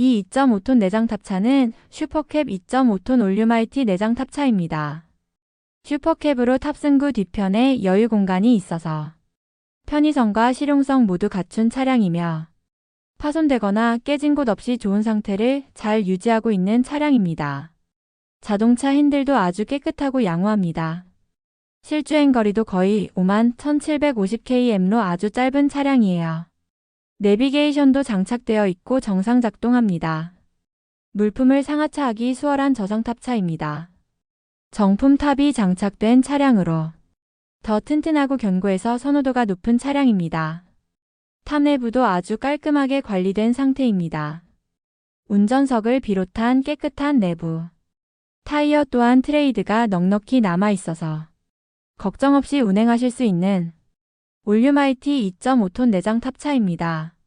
이 2.5톤 내장 탑차는 슈퍼캡 2.5톤 올류마이티 내장 탑차입니다. 슈퍼캡으로 탑승구 뒤편에 여유 공간이 있어서 편의성과 실용성 모두 갖춘 차량이며 파손되거나 깨진 곳 없이 좋은 상태를 잘 유지하고 있는 차량입니다. 자동차 핸들도 아주 깨끗하고 양호합니다. 실주행 거리도 거의 5만 1750km로 아주 짧은 차량이에요. 내비게이션도 장착되어 있고 정상 작동합니다. 물품을 상하차하기 수월한 저성탑차입니다. 정품 탑이 장착된 차량으로 더 튼튼하고 견고해서 선호도가 높은 차량입니다. 탑 내부도 아주 깔끔하게 관리된 상태입니다. 운전석을 비롯한 깨끗한 내부. 타이어 또한 트레이드가 넉넉히 남아 있어서 걱정 없이 운행하실 수 있는 올류마이티 2.5톤 내장 탑차입니다.